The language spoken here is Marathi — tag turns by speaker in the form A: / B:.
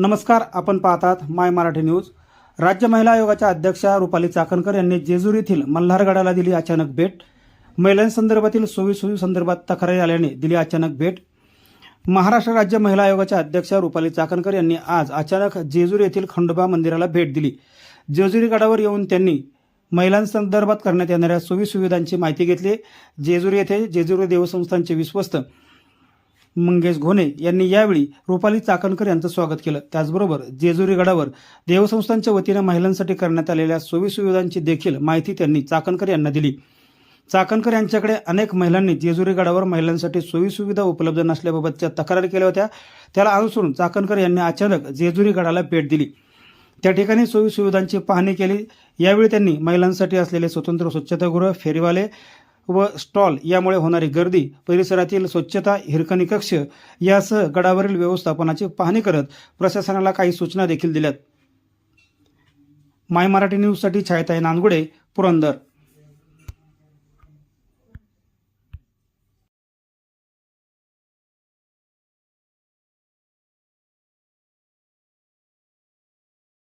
A: नमस्कार आपण पाहतात माय मराठी न्यूज. राज्य महिला आयोगाच्या अध्यक्षा रुपाली चाकणकर यांनी जेजूर येथील मल्हारगडाला दिली अचानक भेट. महिलांसंदर्भातील सोयीसुविधांसंदर्भात संदर्भात तक्रारी आल्याने दिली अचानक भेट. महाराष्ट्र राज्य महिला आयोगाच्या अध्यक्षा रुपाली चाकणकर यांनी आज अचानक जेजूर येथील खंडोबा मंदिराला भेट दिली. जेजुरी गडावर येऊन त्यांनी महिलांसंदर्भात करण्यात येणाऱ्या सोयीसुविधांची माहिती घेतली. जेजूर येथे जेजुरी देवसंस्थांचे विश्वस्त मंगेश घोणे यांनी यावेळी रुपाली चाकणकर यांचं स्वागत केलं. त्याचबरोबर जेजुरी गडावर देवसंस्थांच्या वतीनं महिलांसाठी करण्यात आलेल्या सोयीसुविधांची देखील माहिती त्यांनी चाकणकर यांना दिली. चाकणकर यांच्याकडे अनेक महिलांनी जेजुरी गडावर महिलांसाठी सोयीसुविधा उपलब्ध नसल्याबाबतच्या तक्रारी केल्या होत्या. त्याला अनुसरून चाकणकर यांनी अचानक जेजुरी गडाला भेट दिली. त्या ठिकाणी सोयीसुविधांची पाहणी केली. यावेळी त्यांनी महिलांसाठी असलेले स्वतंत्र स्वच्छतागृह फेरीवाले व स्टॉल यामुळे होणारी गर्दी परिसरातील स्वच्छता हिरकणी कक्ष यासह गडावरील व्यवस्थापनाची पाहणी करत प्रशासनाला काही सूचना देखील दिल्यात. माय मराठी न्यूजसाठी छायताई नांदगुडे पुरंदर.